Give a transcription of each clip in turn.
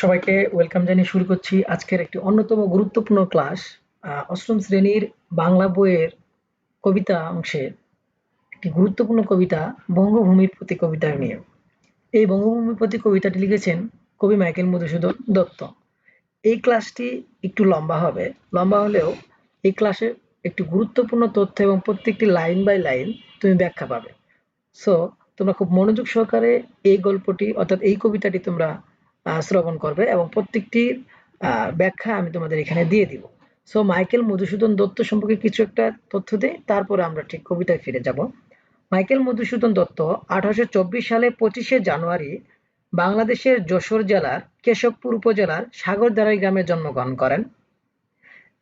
সবাইকে ওয়েলকাম জানিয়ে শুরু করছি আজকের একটি অন্যতম গুরুত্বপূর্ণ ক্লাস অষ্টম শ্রেণির বাংলা বইয়ের কবিতা অংশে। একটি গুরুত্বপূর্ণ কবিতা, বঙ্গভূমির প্রতি কবিতা নিয়ে এই বঙ্গভূমির প্রতি কবিতাটি লিখেছেন কবি মাইকেল মধুসূদন দত্ত। এই ক্লাসটি একটু লম্বা হবে। লম্বা হলেও এই ক্লাসে একটি গুরুত্বপূর্ণ তথ্য এবং প্রত্যেকটি লাইন বাই লাইন তুমি ব্যাখ্যা পাবে। সো তোমরা খুব মনোযোগ সহকারে এই গল্পটি, অর্থাৎ এই কবিতাটি তোমরা শ্রবণ করবে এবং প্রত্যেকটির ব্যাখ্যা আমি তোমাদের এখানে দিয়ে দিব। সো মাইকেল মধুসূদন দত্ত সম্পর্কে কিছু একটা তথ্য দেই তারপরে আমরা ঠিক কবিতায় ফিরে যাব। মাইকেল মধুসূদন দত্ত আঠারোশো চব্বিশ সালে পঁচিশে জানুয়ারি বাংলাদেশের যশোর জেলার কেশবপুর উপজেলার সাগরদারাই গ্রামে জন্মগ্রহণ করেন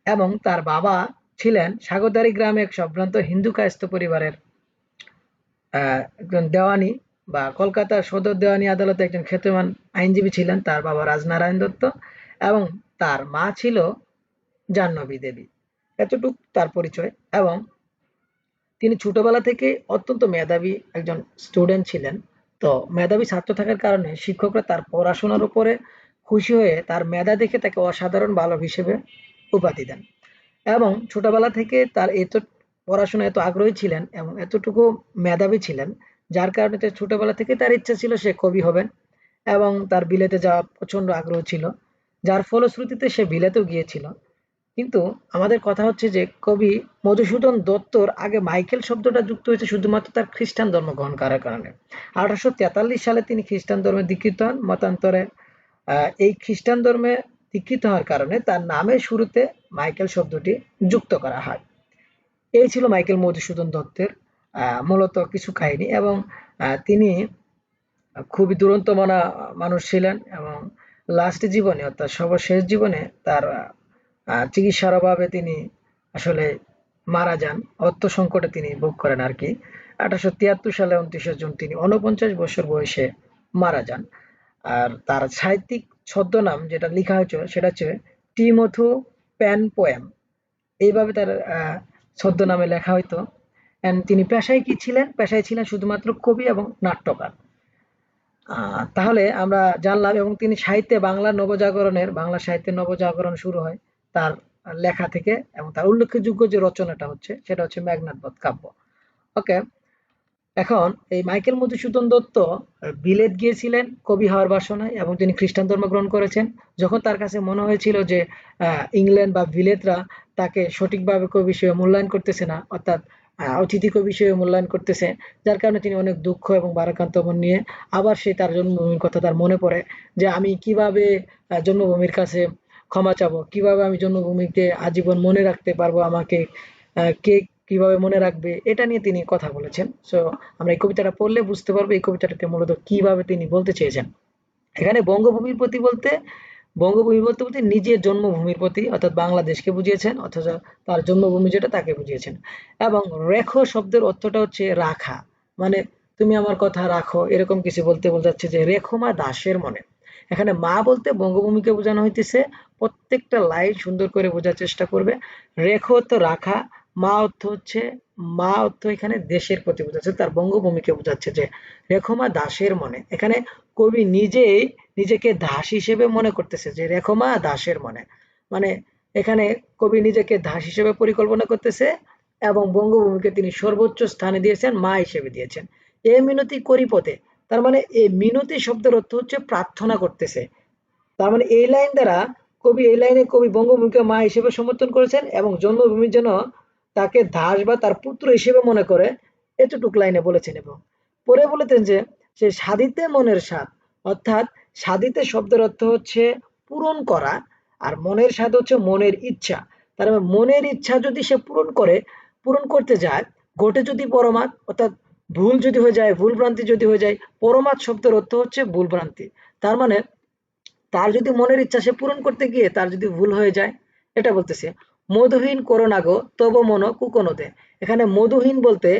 এবং তার বাবা ছিলেন সাগরদারি গ্রামে এক সম্ভ্রান্ত হিন্দু কায়স্থ পরিবারের দেওয়ানি। বা কলকাতার সদর দেওয়ানি আদালতে একজন খ্যাতমান আইনজীবী ছিলেন, তার বাবা রাজনারায়ণ দত্ত এবং তার মা ছিল জাহ্নবী দেবী। এতটুক তার পরিচয় এবং তিনি ছোটবেলা থেকে অত্যন্ত মেধাবী একজন স্টুডেন্ট ছিলেন। তো মেধাবী ছাত্র থাকার কারণে শিক্ষকরা তার পড়াশোনার উপরে খুশি হয়ে তার মেধা দেখে তাকে অসাধারণ বালক হিসেবে উপাধি দেন এবং ছোটবেলা থেকে তার এত পড়াশোনা এত আগ্রহী ছিলেন এবং এতটুকু মেধাবী ছিলেন যার কারণে তার ছোটবেলা থেকে তার ইচ্ছা ছিল সে কবি হবেন এবং তার বিলেতে যাওয়া প্রচণ্ড আগ্রহ ছিল, যার ফলশ্রুতিতে সে বিলেতেও গিয়েছিল। কিন্তু আমাদের কথা হচ্ছে যে কবি মধুসূদন দত্তর আগে মাইকেল শব্দটা যুক্ত হয়েছে শুধুমাত্র তার খ্রিস্টান ধর্ম গ্রহণ করার কারণে। আঠারোশো তেতাল্লিশ সালে তিনি খ্রিস্টান ধর্মে দীক্ষিত হন। মতান্তরে এই খ্রিস্টান ধর্মে দীক্ষিত হওয়ার কারণে তার নামের শুরুতে মাইকেল শব্দটি যুক্ত করা হয়। এই ছিল মাইকেল মধুসূদন দত্তের মূলত কিছু কাহিনী এবং তিনি খুবই দুরন্ত মনা মানুষ ছিলেন এবং লাস্ট জীবনে অর্থাৎ সর্বশেষ জীবনে তার চিকিৎসার অভাবে তিনি আসলে মারা যান। অর্থ সংকটে তিনি ভোগ করেন আর কি আঠারোশো তিয়াত্তর সালে উনত্রিশে জুন তিনি উনপঞ্চাশ বছর বয়সে মারা যান। আর তার সাহিত্যিক ছদ্মনাম যেটা লেখা হয়েছে, সেটা হচ্ছে টিমোথু প্যান পোয়েম এইভাবে তার ছদ্মনামে লেখা হইতো। And তিনি পেশায় কি ছিলেন? পেশায় ছিলেন শুধুমাত্র কবি এবং নাট্যকার। তাহলে আমরা জানলাম এবং তিনি সাহিত্যে বাংলা নবজাগরণের, বাংলা সাহিত্যের নবজাগরণ শুরু হয় তার লেখা থেকে এবং তার উল্লেখযোগ্য যে রচনাটা হচ্ছে, সেটা হচ্ছে মেঘনাথ বধ কাব্য। ওকে এখন এই মাইকেল মধুসূদন দত্ত বিলেত গিয়েছিলেন কবি হওয়ার বাসনায় এবং তিনি খ্রিস্টান ধর্ম গ্রহণ করেছেন। যখন তার কাছে মনে হয়েছিল যে ইংল্যান্ড বা বিলেতরা তাকে সঠিকভাবে কবি হিসেবে মূল্যায়ন করতেছে না, অর্থাৎ অতিথি কবি হিসেবে মূল্যায়ন করতেছে, যার কারণে তিনি অনেক দুঃখ এবং ভারাক্রান্ত মন নিয়ে আবার সেই তার জন্মভূমির কথা তার মনে পড়ে, যে আমি কীভাবে জন্মভূমির কাছে ক্ষমা চাবো, কীভাবে আমি জন্মভূমিকে আজীবন মনে রাখতে পারব আমাকে কে কীভাবে মনে রাখবে, এটা নিয়ে তিনি কথা বলেছেন। সো আমরা এই কবিতাটা পড়লে বুঝতে পারব এই কবিতাটাকে মূলত কীভাবে তিনি বলতে চেয়েছেন। এখানে বঙ্গভূমির প্রতি বলতে বঙ্গভূমি বলতে বলতে নিজের জন্মভূমির প্রতি অর্থাৎ বাংলাদেশকে বুঝিয়েছেন, অথচ তার জন্মভূমি যেটা তাকে বুঝিয়েছেন। এবং রেখো শব্দের অর্থটা হচ্ছে রাখা। মানে তুমি আমার কথা রাখো, এরকম কিছু বলতে বোঝাচ্ছে যে রেখো মা দাসের মনে। এখানে মা বলতে বঙ্গভূমিকে বোঝানো হইতেছে, প্রত্যেকটা লাইন সুন্দর করে বোঝার চেষ্টা করবে। রেখো তো রাখা মা অর্থ হচ্ছে, মা অর্থ এখানে দেশের প্রতি বোঝাচ্ছে, তার বঙ্গভূমিকে বোঝাচ্ছে যে, রেখো মা দাসের মনে। এখানে কবি নিজেই নিজেকে দাস হিসেবে মনে করতেছে যে, রেখো মা দাসের মনে। মানে এখানে কবি নিজেকে দাস হিসেবে পরিকল্পনা করতেছে এবং বঙ্গভূমিকে তিনি সর্বোচ্চ স্থানে দিয়েছেন, মা হিসেবে দিয়েছেন। এ মিনতি করি পথে, তার মানে এই মিনতি শব্দের অর্থ হচ্ছে প্রার্থনা করতেছে। তার মানে এই লাইন দ্বারা কবি, এই লাইনে কবি বঙ্গভূমিকে মা হিসেবে সমর্থন করেছেন এবং জন্মভূমির জন্য তাকে দাস বা তার পুত্র হিসেবে মনে করে, এতটুক লাইনে বলেছেন এবং পরে বলেছেন যে, সে সাধিতে মনের স্বাদ, অর্থাৎ সাধিতে শব্দের অর্থ হচ্ছে পূরণ করা, আর মনের স্বাদ হচ্ছে মনের ইচ্ছা। তার মানে মনের ইচ্ছা যদি সে পূরণ করে, পূরণ করতে যায়, ঘটে যদি পরমাৎ, অর্থাৎ ভুল যদি হয়ে যায়, ভুল ভ্রান্তি যদি হয়ে যায় পরমাত শব্দের অর্থ হচ্ছে ভুল ভ্রান্তি। তার মানে তার যদি মনের ইচ্ছা সে পূরণ করতে গিয়ে তার যদি ভুল হয়ে যায়, এটা বলতেছে মধুহীন করোনা গো, তব মন কুকনতে। এখানে মধুহীন বলতে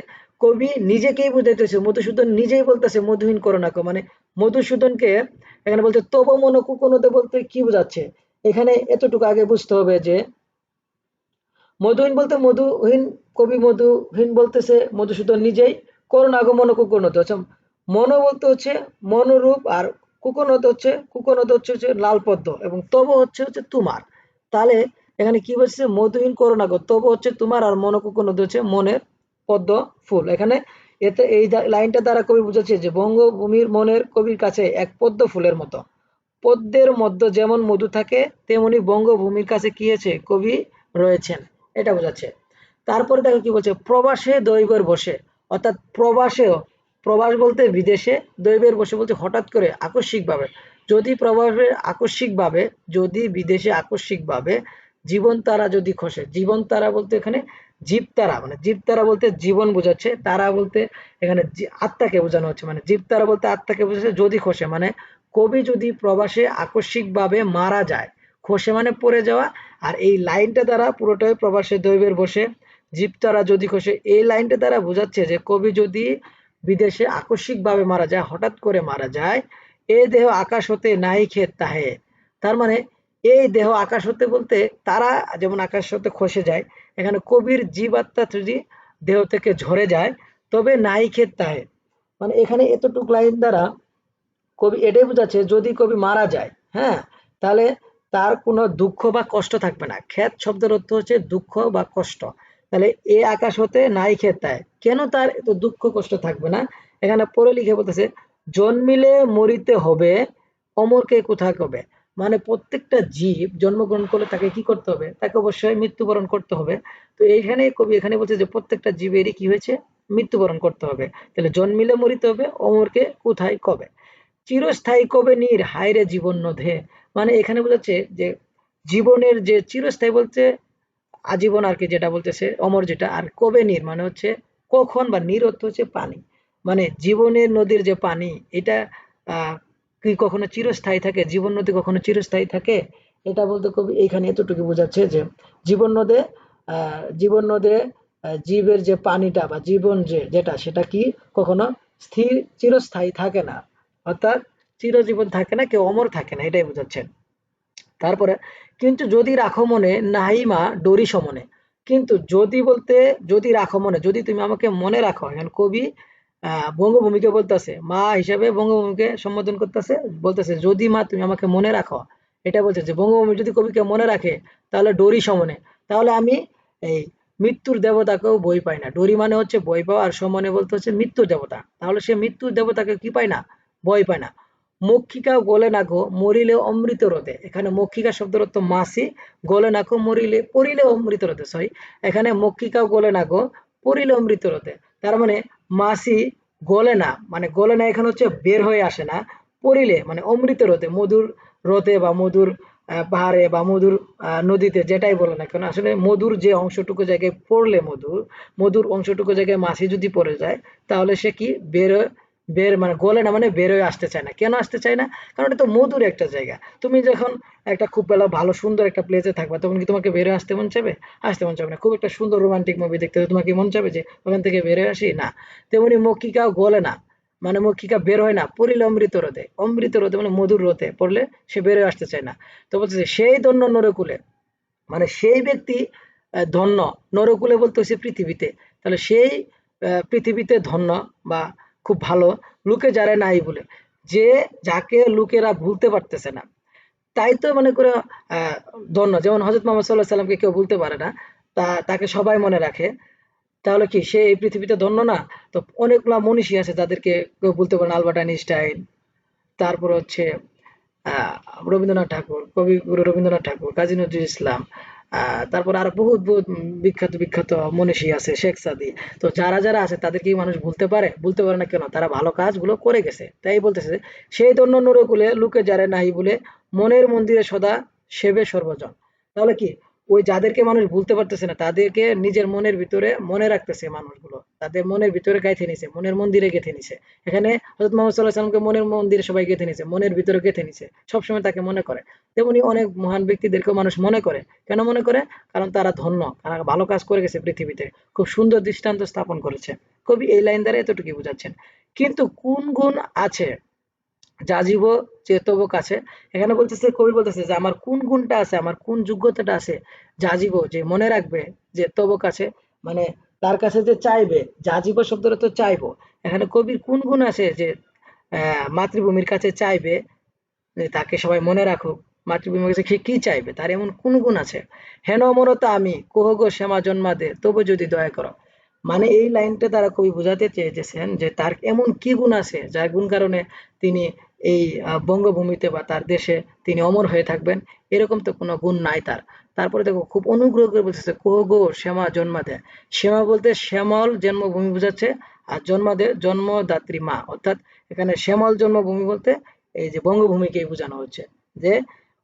কবি নিজেকেই বুঝাইতেছে, মধুসূদন নিজেই বলতেছে মধুহীন করোনা গো। মানে মধুসূদনকে এখানে বলতে তব মন কুকনতে বলতে কি বোঝাচ্ছে? এখানে এতটুকু আগে বুঝতে হবে যে মধুহীন বলতে মধুহীন, কবি মধুহীন বলতেছে মধুসূদন নিজেই করোনা গো মন কুকনতে। আচ্ছা মন বলতে হচ্ছে মনোরূপ আর কুকনদ হচ্ছে কুকনদ হচ্ছে হচ্ছে লাল পদ্ম এবং তব হচ্ছে হচ্ছে তোমার। তাহলে এখানে কি বলছে? মধুহীন করোনা গো। তব হচ্ছে তোমার আর মনকুকনদ হচ্ছে মনের পদ্ম ফুল। এখানে এতে এই লাইনটা দ্বারা কবি বুঝাচ্ছে যে বঙ্গভূমির মনের কবির কাছে এক পদ্ম ফুলের মতো। পদ্মের মধ্যে যেমন মধু থাকে, তেমনি বঙ্গভূমির কাছে কি হয়েছে কবি রয়েছেন। এটা বোঝাচ্ছে। তারপরে দেখো কি বলছে? প্রবাসে দৈবের বসে। অর্থাৎ প্রবাসেও, প্রবাস বলতে বিদেশে দৈবের বসে বলতে হঠাৎ করে আকস্মিকভাবে। যদি প্রবাসে আকস্মিকভাবে, যদি বিদেশে আকস্মিকভাবে জীবন তারা যদি খসে, জীবন তারা বলতে এখানে জীব তারা মানে জীব তারা বলতে জীবন বোঝাচ্ছে, তারা বলতে এখানে আত্মাকে বোঝানো হচ্ছে মানে জীব তারা বলতে আত্মাকে বোঝাচ্ছে যদি খসে মানে কবি যদি প্রবাসে আকস্মিকভাবে মারা যায়, খসে মানে পড়ে যাওয়া, আর এই লাইনটা দ্বারা পুরোটাই প্রবাসে দৈবের বসে, জীব তারা যদি খসে, এই লাইনটা দ্বারা বোঝাচ্ছে যে কবি যদি বিদেশে আকস্মিকভাবে মারা যায়, হঠাৎ করে মারা যায়, এ দেহ আকাশ হতে নাই খেত তাহে, তার মানে এই দেহ আকাশ হতে বলতে তারা যেমন আকাশ হতে খসে যায়, এখানে কবির জীবাত্মা যদি দেহ থেকে ঝরে যায়, তবে নাই খেত তাহে। মানে এখানে এতটুক লাইন দ্বারা কবি এটাই বোঝাচ্ছে, যদি কবি মারা যায় হ্যাঁ তাহলে তার কোনো দুঃখ বা কষ্ট থাকবে না। ক্ষেত শব্দের অর্থ হচ্ছে দুঃখ বা কষ্ট। তাহলে এ আকাশ হতে নাই ক্ষেত তাই কেন তার এত দুঃখ কষ্ট থাকবে না? এখানে পরে লিখে বলতেছে, জন্মিলে মরিতে হবে অমরকে কোথা কবে? মানে প্রত্যেকটা জীব জন্মগ্রহণ করলে তাকে কি করতে হবে? তাকে অবশ্যই মৃত্যুবরণ করতে হবে। তো এইখানে কবি এখানে বলছে যে প্রত্যেকটা জীবেরই কি হয়েছে? মৃত্যুবরণ করতে হবে। তাহলে জন্মিলে মরিতে হবে, অমরকে কোথায় কবে? চিরস্থায়ী কবে নীর? হায়রে জীবন নধে মানে এখানে বোঝাচ্ছে যে জীবনের যে চিরস্থায়ী বলছে আজীবন আর কি যেটা বলতেছে অমর যেটা, আর কবে নির? মানে হচ্ছে কখন বা নীর অর্থ হচ্ছে পানি। মানে জীবনের নদীর যে পানি, এটা কি কখনো চিরস্থায়ী থাকে? জীবন নদী কখনো চিরস্থায়ী থাকে? এটা বলতে কবি এইখানে এতটুকু বোঝাচ্ছে যে জীবন নদে জীবন নদে জীবের যে পানিটা বা জীবন যে যেটা, সেটা কি কখনো স্থির, চিরস্থায়ী থাকে না? অর্থাৎ চিরজীবন থাকে না, কেউ অমর থাকে না, এটাই বোঝাচ্ছেন। তারপরে, কিন্তু যদি রাখো মনে নাহি মা ডরি সমনে। কিন্তু যদি বলতে, যদি রাখো মনে, যদি তুমি আমাকে মনে রাখো, এখন কবি বঙ্গভূমিকে বলতেছে, মা হিসাবে বঙ্গভূমিকে সম্বোধন করতেছে, বলতেছে, যদি মা তুমি আমাকে মনে রাখো এটা বলছে যে, বঙ্গভূমি যদি কবিকে মনে রাখে, তাহলে ডরি সমনে, তাহলে আমি এই মৃত্যুর দেবতাকেও বই পাই না। ডরি মানে হচ্ছে বই পাওয়া, আর সমনে বলতে হচ্ছে মৃত্যুর দেবতা। তাহলে সে মৃত্যুর দেবতাকে কি পায় না? বই পায় না। মক্ষিকা গলে না গো মরিলে অমৃত রোদে। এখানে মক্ষিকা শব্দের অর্থ মাসি, গলে না গো মরিলে, পরিলে অমৃত রোদে। সরি এখানে মক্ষিকাও গলে না গো পরিলে অমৃত রোদে। তার মানে মাছি গলে না মানে গলে না এখানে হচ্ছে বের হয়ে আসে না পরিলে মানে অমৃত রোদে, মধুর রোদে বা মধুর পাহাড়ে বা মধুর নদীতে যেটাই বলে না কেন, আসলে মধুর যে অংশটুকু জায়গায় পড়লে মধুর মধুর অংশটুকু জায়গায় মাছি যদি পড়ে যায়, তাহলে সে কি বের বের মানে গলে না মানে বের হয়ে আসতে চায় না। কেন আসতে চায় না? কারণ এটা তো মধুর একটা জায়গা। তুমি যখন একটা খুব বেলা ভালো সুন্দর একটা প্লেসে থাকবে, তখন কি তোমাকে বের হয়ে আসতে মন চাবে আসতে মন চাবে না। খুব একটা সুন্দর রোমান্টিক মুভি দেখতে তোমার মন চাবে যে, ওখান থেকে বের হয়ে আসি? না। তেমনি মক্ষিকাও গলে না। মানে মক্ষিকা বের হয় না পড়িলে অমৃত রোদে। অমৃত রোদে মানে মধুর রোদে পড়লে সে বের হয়ে আসতে চায় না। তো বলছে সেই ধন্য নরকুলে। মানে সেই ব্যক্তি ধন্য। নরকুলে বলতে হচ্ছে পৃথিবীতে। তাহলে সেই পৃথিবীতে ধন্য বা খুব ভালো। লোকে যারা নাই বলে। যে যাকে লোকেরা ভুলতে পারতেছে না। তাই তো মনে করে ধন্য। যেমন হজরত মোহাম্মদ সাল্লাহ সাল্লামকে কেউ ভুলতে পারে না, তা, তাকে সবাই মনে রাখে। তাহলে কি, সে এই পৃথিবীতে ধন্য না? তো অনেকগুলা মনীষী আছে যাদেরকে কেউ বলতে পারে না। আলবার্ট আইনস্টাইন, তারপর হচ্ছে রবীন্দ্রনাথ ঠাকুর, কবিগুরু রবীন্দ্রনাথ ঠাকুর কাজী নজরুল ইসলাম তারপর আরও বহুত বহুত বিখ্যাত বিখ্যাত মনীষী আছে, শেখ সাদি। তো যারা যারা আছে, তাদের কি মানুষ বলতে পারে? বলতে পারে না কেন? তারা ভালো কাজগুলো করে গেছে। তাই বলতেছে, সেই ধন্য নরকুলে লোকে যারে নাই বলে মনের মন্দিরে সদা সেবে সর্বজন। তাহলে কি? ওই যাদেরকে মানুষ ভুলতে পারতেছে না, তাদেরকে নিজের মনের ভিতরে মনে রাখতেছে মানুষগুলো। তাদের মনের ভিতরে গাইথে নিছে, মনের মন্দিরে গেঁথে নিছে। এখানে হজরত মোহাম্মদ সাল্লাহ সাল্লামকে মনের মন্দিরে সবাই গেঁথে নিছে, মনের ভিতরে গেঁথে নিছে। সবসময় তাকে মনে করে। তেমনি অনেক মহান ব্যক্তিদেরকেও মানুষ মনে করে। কেন মনে করে? কারণ তারা ধন্য, তারা ভালো কাজ করে গেছে পৃথিবীতে। খুব সুন্দর দৃষ্টান্ত স্থাপন করেছে। কবি এই লাইন দ্বারা এতটুকু বোঝাচ্ছেন। কিন্তু কোন গুণ আছে যাজীব চেতব কাছে। এখানে বলতেছে কবি বলতেছে যে, আমার কোন গুণটা আছে, আমার কোন যোগ্যতাটা আছে যাজীব যে মনে রাখবে যে তব কাছে? মানে তার কাছে যে চাইবে যাজীব শব্দটা তো চাইব। এখানে কবির কোন গুণ আছে যে মাতৃভূমির কাছে চাইবে? যে তাকে সবাই মনে রাখুক, মাতৃভূমির কাছে সে কি চাইবে? তার এমন কোন গুণ আছে? হেন অমরতা আমি কোহ গো শ্যামা জন্মাদে, তবু যদি দয়া করো। মানে এই লাইনটা তারা কবি বোঝাতে চেয়েছেন যে তার এমন কি গুণ আছে, যার গুণ কারণে তিনি এই বঙ্গভূমিতে বা তার দেশে তিনি অমর হয়ে থাকবেন? এরকম তো কোনো গুণ নাই তার। তারপরে দেখো, খুব অনুগ্রহ করে বলতেছে কোহ গো, শ্যামা, জন্মা দে। শ্যামা বলতে শ্যামল জন্মভূমি বোঝাচ্ছে, আর জন্মাদে জন্মদাত্রী মা। অর্থাৎ এখানে শ্যামল জন্মভূমি বলতে এই যে বঙ্গভূমিকেই বোঝানো হচ্ছে যে,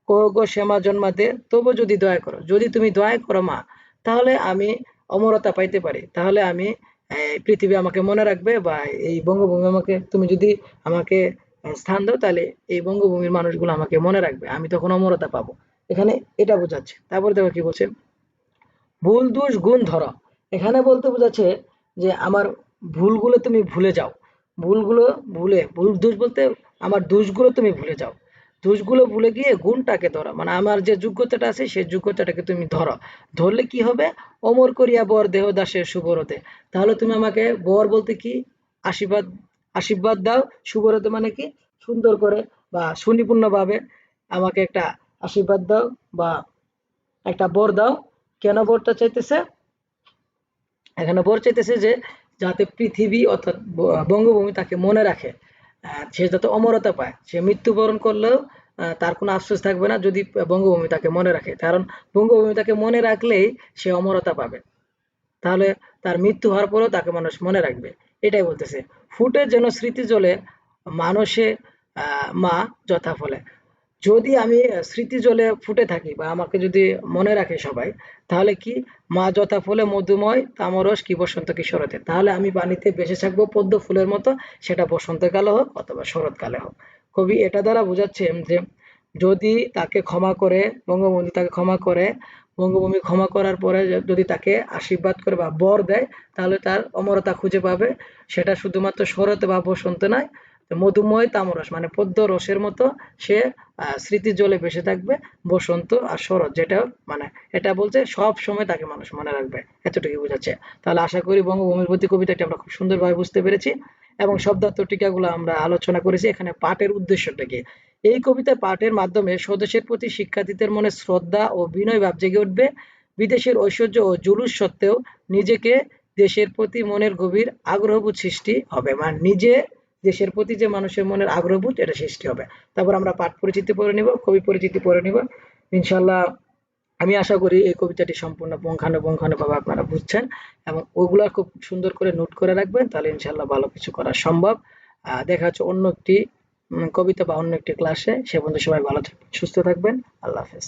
কোহ গো, শ্যামা জন্মাতে তবু যদি দয়া করো, যদি তুমি দয়া করো মা, তাহলে আমি অমরতা পাইতে পারি। তাহলে আমি পৃথিবী আমাকে মনে রাখবে বা এই বঙ্গভূমি আমাকে, তুমি যদি আমাকে স্থান দাও, তাহলে এই বঙ্গভূমির মানুষগুলো আমাকে মনে রাখবে। আমি তখন অমরতা পাবো। এখানে এটা বোঝাচ্ছে। তারপরে দেখো কি বলছে? ভুল দোষ গুণ ধরো। এখানে বলতে বোঝাচ্ছে যে আমার ভুলগুলো তুমি ভুলে যাও। ভুলগুলো ভুলে, ভুল দোষ বলতে আমার দোষগুলো তুমি ভুলে যাও। দোষগুলো ভুলে গিয়ে গুণটাকে ধরো। মানে আমার যে যোগ্যতাটা আছে, সেই যোগ্যতাটাকে তুমি ধরো। ধরলে কি হবে? অমর করিয়া বর দেহ দাসের শুভরতে তাহলে তুমি আমাকে বর বলতে কি? আশীর্বাদ আশীর্বাদ দাও। শুভরতে মানে কি? সুন্দর করে বা সুনিপুণভাবে আমাকে একটা আশীর্বাদ দাও বা একটা বর দাও। কেন বরটা চাইতেছে? এখানে বর চাইতেছে যে, যাতে পৃথিবী অর্থাৎ বঙ্গভূমি তাকে মনে রাখে। সে যাতে অমরতা পায়। সে মৃত্যুবরণ করলেও তার কোনো আফসোস থাকবে না যদি বঙ্গভূমি তাকে মনে রাখে। কারণ বঙ্গভূমি তাকে মনে রাখলেই সে অমরতা পাবে। তাহলে তার মৃত্যু হওয়ার পরেও তাকে মানুষ মনে রাখবে। এটাই বলতেছে। ফুটে যেন স্মৃতি জলে মানুষে মা যথা ফলে যদি আমি স্মৃতি জলে ফুটে থাকি বা আমাকে যদি মনে রাখে সবাই, তাহলে কি মা যথা ফুলে মধুময়, তামরস কি বসন্ত কি শরতে তাহলে আমি পানিতে বেঁচে থাকব পদ্ম ফুলের মতো, সেটা বসন্তকালে হোক অথবা শরৎকালে হোক। কবি এটা দ্বারা বোঝাচ্ছেন যে, যদি তাকে ক্ষমা করে, বঙ্গবন্ধু তাকে ক্ষমা করে, বঙ্গভূমি ক্ষমা করার পরে যদি তাকে আশীর্বাদ করে বা বর দেয়, তাহলে তার অমরতা খুঁজে পাবে। সেটা শুধুমাত্র শরৎ বা বসন্ত নয় মধুময় তামরস মানে পদ্ম রসের মতো সে স্মৃতি জলে ভেসে থাকবে বসন্ত আর শরৎ, যেটা মানে এটা বলছে সব সময় তাকে মানুষ মনে রাখবে এতটুকু বোঝাচ্ছে। তাহলে আশা করি বঙ্গভূমির প্রতি কবিতাটি আমরা খুব সুন্দরভাবে বুঝতে পেরেছি এবং শব্দার্থ টিকাগুলো আমরা আলোচনা করেছি। এখানে পাঠের উদ্দেশ্যটা কি? এই কবিতা পাঠের মাধ্যমে স্বদেশের প্রতি শিক্ষার্থীদের মনে শ্রদ্ধা ও বিনয় ভাব জেগে উঠবে। বিদেশের ঐশ্বর্য ও জুলুস সত্ত্বেও নিজেকে দেশের প্রতি মনের গভীর আগ্রহবোধ সৃষ্টি হবে। মানে নিজে দেশের প্রতি যে মানুষের মনের আগ্রহবোধ, এটা সৃষ্টি হবে। তারপর আমরা পাঠ পরিচিতি পড়ে নিব, কবি পরিচিতি পড়ে নিব। ইনশাল্লাহ আমি আশা করি এই কবিতাটি সম্পূর্ণ পুঙ্খানুপুঙ্খানুভাবে আপনারা বুঝছেন এবং ওগুলা খুব সুন্দর করে নোট করে রাখবেন, তাহলে ইনশাল্লাহ ভালো কিছু করা সম্ভব। দেখা হচ্ছে অন্য একটি কবিতা বা অন্য একটি ক্লাসে সে পর্যন্ত সবাই ভালো থাকবেন, সুস্থ থাকবেন। আল্লাহ হাফেজ।